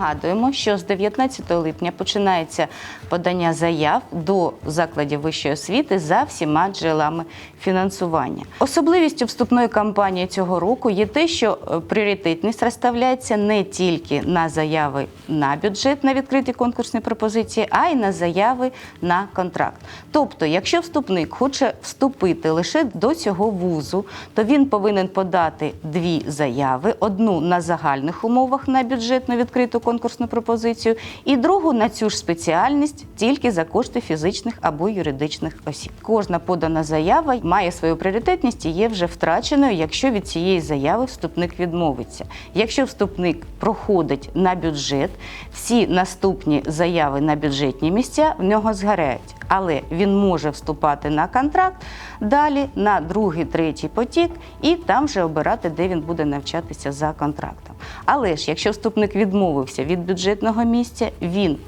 Нагадуємо, що з 19 липня починається подання заяв до закладів вищої освіти за всіма джерелами фінансування. Особливістю вступної кампанії цього року є те, що е, пріоритетність розставляється не тільки на заяви на бюджет на відкриті конкурсні пропозиції, а й на заяви на контракт. Тобто, якщо вступник хоче вступити лише до цього вузу, то він повинен подати дві заяви: одну на загальних умовах на бюджетну відкриту конкурсну пропозицію, і другу на цю ж спеціальність тільки за кошти фізичних або юридичних осіб. Кожна подана заява має свою пріоритетність і є вже втраченою, якщо від цієї заяви вступник відмовиться. Якщо вступник проходить на бюджет, всі наступні заяви на бюджетні місця в нього згоряють. Але він може вступати на контракт далі на другий, третій потік, і там вже обирати, де він буде навчатися за контрактом. Але ж якщо вступник відмовився від бюджетного місця, він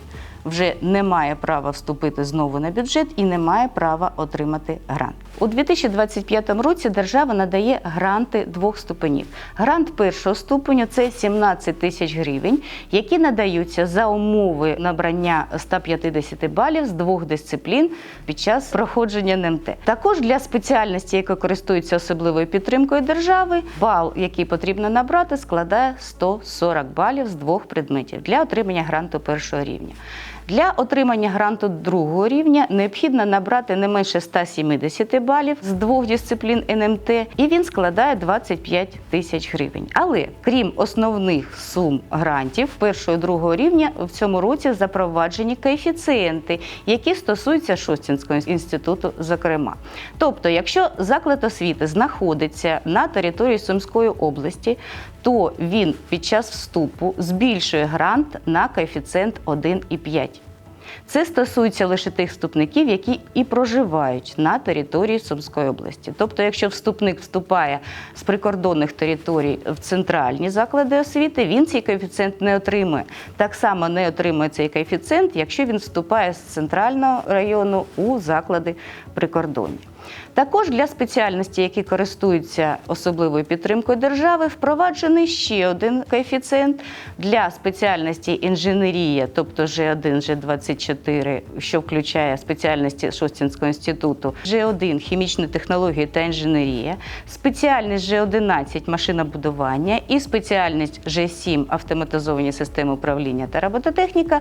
вже не має права вступити знову на бюджет і не має права отримати грант. У 2025 році держава надає гранти двох ступенів. Грант першого ступеню це 17 тисяч гривень, які надаються за умови набрання 150 балів з двох дисциплін під час проходження НМТ. Також для спеціальності, яка користується особливою підтримкою держави, бал, який потрібно набрати, складає 140 балів з двох предметів для отримання гранту першого рівня. Для отримання гранту другого рівня необхідно набрати не менше 170 балів з двох дисциплін НМТ, і він складає 25 тисяч гривень. Але крім основних сум грантів першого і другого рівня, в цьому році запроваджені коефіцієнти, які стосуються Шостінського інституту, зокрема. Тобто, якщо заклад освіти знаходиться на території Сумської області, то він під час вступу збільшує грант на коефіцієнт 1,5. Це стосується лише тих вступників, які і проживають на території Сумської області. Тобто, якщо вступник вступає з прикордонних територій в центральні заклади освіти, він цей коефіцієнт не отримує. Так само не отримує цей коефіцієнт, якщо він вступає з центрального району у заклади прикордонні. Також для спеціальностей, які користуються особливою підтримкою держави, впроваджений ще один коефіцієнт для спеціальності інженерія, тобто Ж1, Ж24, що включає спеціальності Шостінського інституту, Ж1 хімічні технології та інженерія, спеціальність Ж11 машинобудування і спеціальність Ж7 автоматизовані системи управління та робототехніка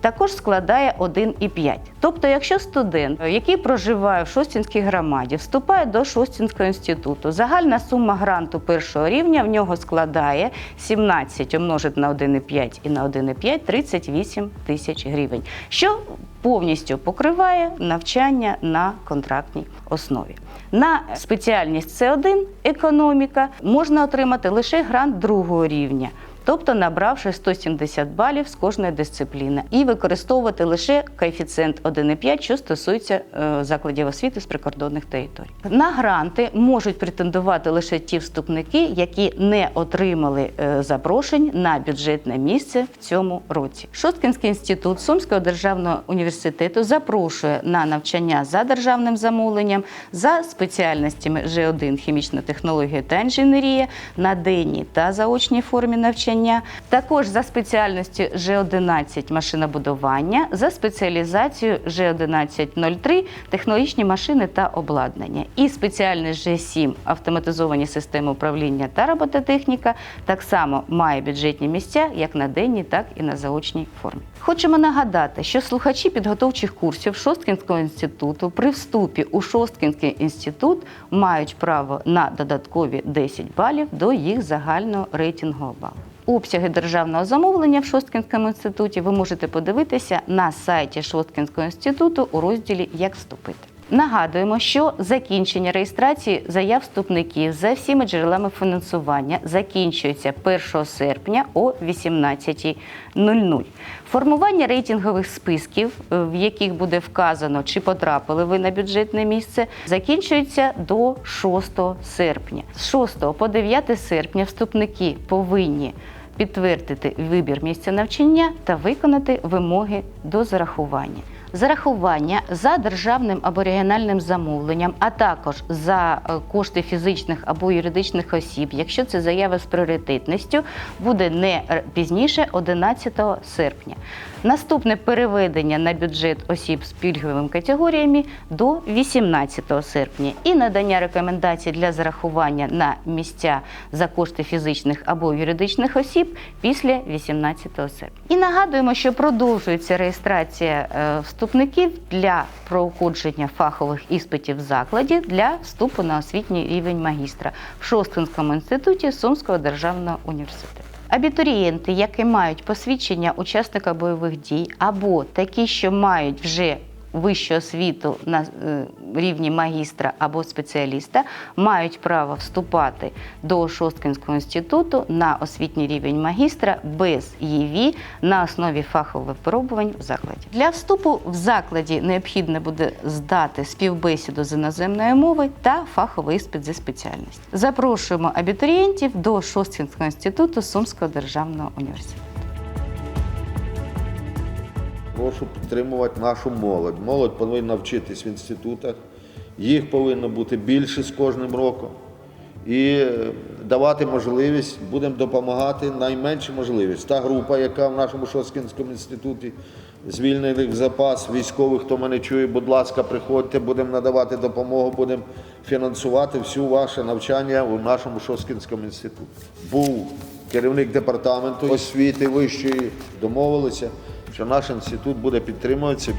також складає 1,5. Тобто, якщо студент, який проживає в Шостінській громаді, вступає до Шостінського інституту, загальна сума гранту першого рівня в нього складає 17 умножити на 1,5 і на 1,5 – 38 тисяч гривень, що повністю покриває навчання на контрактній основі. На спеціальність С1 економіка можна отримати лише грант другого рівня. Тобто набравши 170 балів з кожної дисципліни, і використовувати лише коефіцієнт 1,5, що стосується е, закладів освіти з прикордонних територій. На гранти можуть претендувати лише ті вступники, які не отримали е, запрошень на бюджетне місце в цьому році. Шосткінський інститут Сумського державного університету запрошує на навчання за державним замовленням за спеціальностями Ж1 хімічна технологія та інженерія на денній та заочній формі навчання. Також за спеціальністю Ж11 машинобудування, за спеціалізацією Ж1103 технологічні машини та обладнання. І спеціальність Ж7 автоматизовані системи управління та робототехніка так само має бюджетні місця як на денній, так і на заочній формі. Хочемо нагадати, що слухачі підготовчих курсів Шосткінського інституту при вступі у Шосткінський інститут мають право на додаткові 10 балів до їх загального рейтингового балу. Обсяги державного замовлення в Шосткінському інституті ви можете подивитися на сайті Шосткінського інституту у розділі Як вступити. Нагадуємо, що закінчення реєстрації заяв вступників за всіма джерелами фінансування закінчується 1 серпня о 18.00. Формування рейтингових списків, е, в яких буде вказано, чи потрапили ви на бюджетне місце, закінчується до 6 серпня. З 6 по 9 серпня вступники повинні підтвердити вибір місця навчання та виконати вимоги до зарахування. Зарахування за державним або регіональним замовленням, а також за е, кошти фізичних або юридичних осіб, якщо це заява з пріоритетністю, буде не пізніше 11 серпня. Наступне переведення на бюджет осіб з пільговими категоріями до 18 серпня і надання рекомендацій для зарахування на місця за кошти фізичних або юридичних осіб після 18 серпня. І нагадуємо, що продовжується реєстрація е, вступників для проходження фахових іспитів в закладі для вступу на освітній рівень магістра в Шостинському інституті Сумського державного університету. Абітурієнти, які мають посвідчення учасника бойових дій, або такі, що мають вже вищу освіту на е, рівні магістра або спеціаліста, мають право вступати до Шосткинського інституту на освітній рівень магістра без ЄВІ на основі фахових випробувань в закладі. Для вступу в закладі необхідно буде здати співбесіду з іноземної мови та фаховий іспит зі спеціальності. Запрошуємо абітурієнтів до Шосткинського інституту Сумського державного університету. Прошу підтримувати нашу молодь. Молодь повинна вчитись в інститутах, їх повинно бути більше з кожним роком. І е, давати можливість, будемо допомагати найменшу можливість. Та група, яка в нашому Шоскінському інституті звільнених в запас, військових, хто мене чує, будь ласка, приходьте, будемо надавати допомогу, будемо фінансувати всю ваше навчання у нашому Шоскінському інституті. Був керівник департаменту освіти вищої, домовилися, що наш інститут буде підтримуватися.